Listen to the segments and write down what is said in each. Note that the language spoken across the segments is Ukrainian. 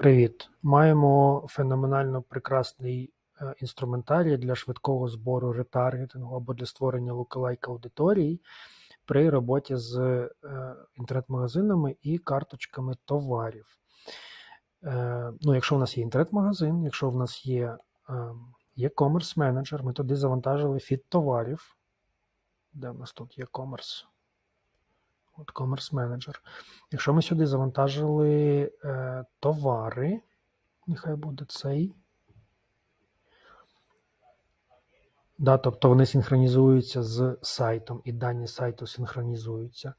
Привіт! Маємо феноменально прекрасний е, інструментарій для швидкого збору ретаргетингу або для створення лукалайк аудиторій при роботі з е, інтернет-магазинами і карточками товарів. Е, Ну, якщо в нас є інтернет-магазин, якщо в нас є e-commerce менеджер, ми туди завантажили фіт товарів. Де в нас тут e-commerce? От Commerce Manager. Якщо ми сюди завантажили е, товари, нехай буде цей. Да, тобто вони синхронізуються з сайтом, і дані сайту синхронізуються.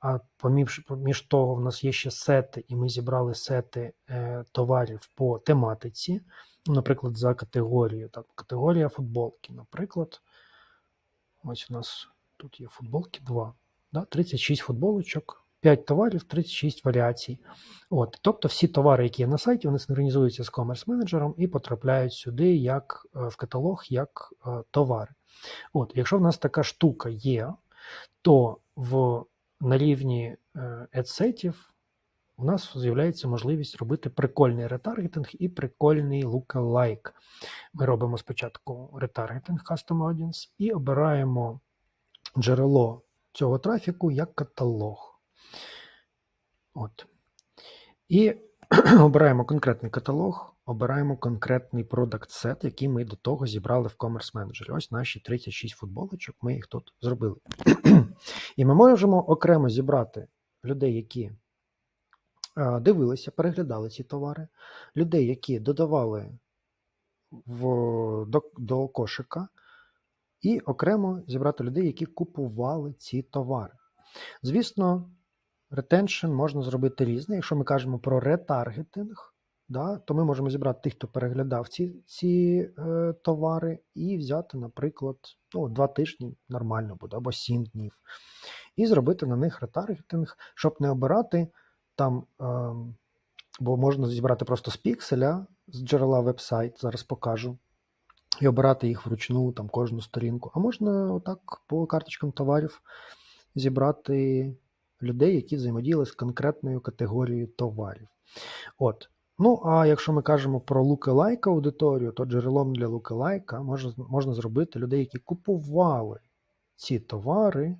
А поміж, поміж того, в нас є ще сети, і ми зібрали сети е, товарів по тематиці. Наприклад, за категорією. Так, Категорія футболки. Наприклад, ось у нас тут є футболки 2 да, 36 футболочок, 5 товарів, 36 варіацій. От, Тобто всі товари, які є на сайті, вони синхронізуються з комерс менеджером і потрапляють сюди як е, в каталог, як е, товари. От, Якщо в нас така штука є, то в, на рівні е, адсетів у нас з'являється можливість робити прикольний ретаргетинг і прикольний lookalike. Ми робимо спочатку ретаргетинг Custom Audience і обираємо джерело цього трафіку як каталог. От. І обираємо конкретний каталог, обираємо конкретний продакт сет, який ми до того зібрали в Commerce Manager. Ось наші 36 футболочок, ми їх тут зробили. І ми можемо окремо зібрати людей, які дивилися, переглядали ці товари, людей, які додавали в, до, до кошика і окремо зібрати людей, які купували ці товари. Звісно, ретеншн можна зробити різний. Якщо ми кажемо про ретаргетинг, да, то ми можемо зібрати тих, хто переглядав ці ці е, товари, і взяти, наприклад, ну, два тижні нормально буде, або сім днів, і зробити на них ретаргетинг, щоб не обирати там, е, бо можна зібрати просто з пікселя, з джерела веб-сайт, зараз покажу і обирати їх вручну, там кожну сторінку. А можна отак по карточкам товарів зібрати людей, які взаємодіяли з конкретною категорією товарів. От. Ну, а якщо ми кажемо про lookalike аудиторію, то джерелом для lookalike можна, можна зробити людей, які купували ці товари.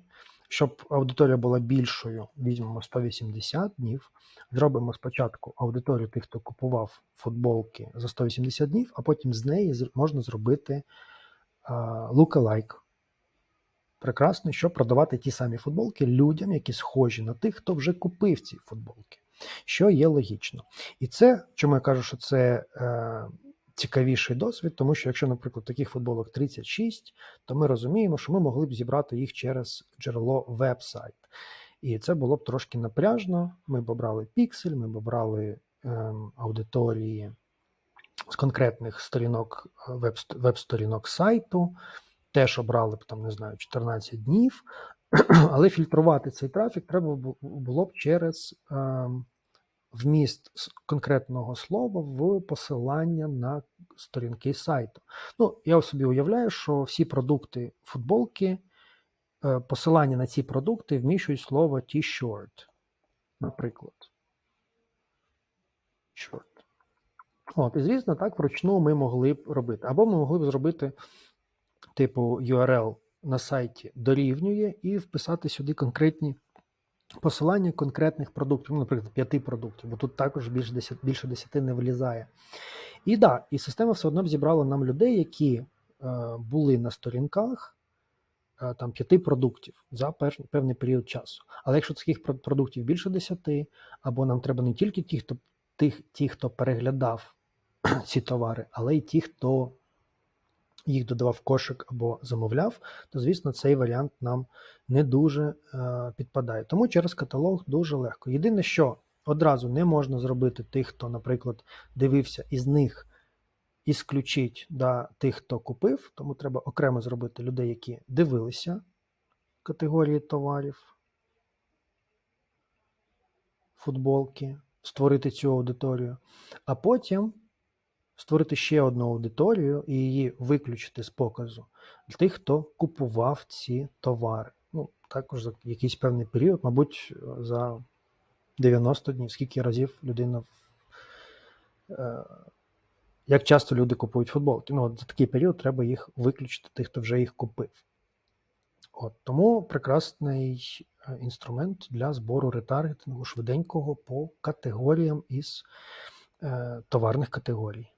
Щоб аудиторія була більшою, візьмемо 180 днів. Зробимо спочатку аудиторію тих, хто купував футболки за 180 днів, а потім з неї можна зробити lookalike. Прекрасно, щоб продавати ті самі футболки людям, які схожі на тих, хто вже купив ці футболки, що є логічно. І це, чому я кажу, що це е, цікавіший досвід, тому що якщо, наприклад, таких футболок 36, то ми розуміємо, що ми могли б зібрати їх через джерело веб-сайт. І це було б трошки напряжно. Ми б обрали піксель, ми б обрали ем, аудиторії з конкретних сторінок е, веб-сторінок сайту, теж обрали б там, не знаю, 14 днів, але фільтрувати цей трафік треба було б через. Ем, вміст конкретного слова в посилання на сторінки сайту. Ну, я собі уявляю, що всі продукти футболки, е, посилання на ці продукти вміщують слово T-shirt, наприклад. Short. От, І, звісно, так вручну ми могли б робити. Або ми могли б зробити, типу, URL на сайті дорівнює і вписати сюди конкретні посилання конкретних продуктів, ну, наприклад, п'яти продуктів, бо тут також більше 10, більше 10 не влізає. І да, і система все одно б зібрала нам людей, які е, були на сторінках е, там п'яти продуктів за пер, певний період часу. Але якщо таких продуктів більше 10, або нам треба не тільки ті, хто тих, ті, хто переглядав ці товари, але й ті, хто їх додавав кошик або замовляв, то, звісно, цей варіант нам не дуже е, підпадає. Тому через каталог дуже легко. Єдине, що одразу не можна зробити тих, хто, наприклад, дивився із них ісключить да, тих, хто купив, тому треба окремо зробити людей, які дивилися категорії товарів, футболки, створити цю аудиторію, а потім створити ще одну аудиторію і її виключити з показу для тих, хто купував ці товари. Ну, також за якийсь певний період, мабуть, за 90 днів, скільки разів людина е, як часто люди купують футболки. Ну, от за такий період треба їх виключити, тих, хто вже їх купив. От, тому прекрасний е, інструмент для збору ретаргетингу швиденького по категоріям із е, товарних категорій.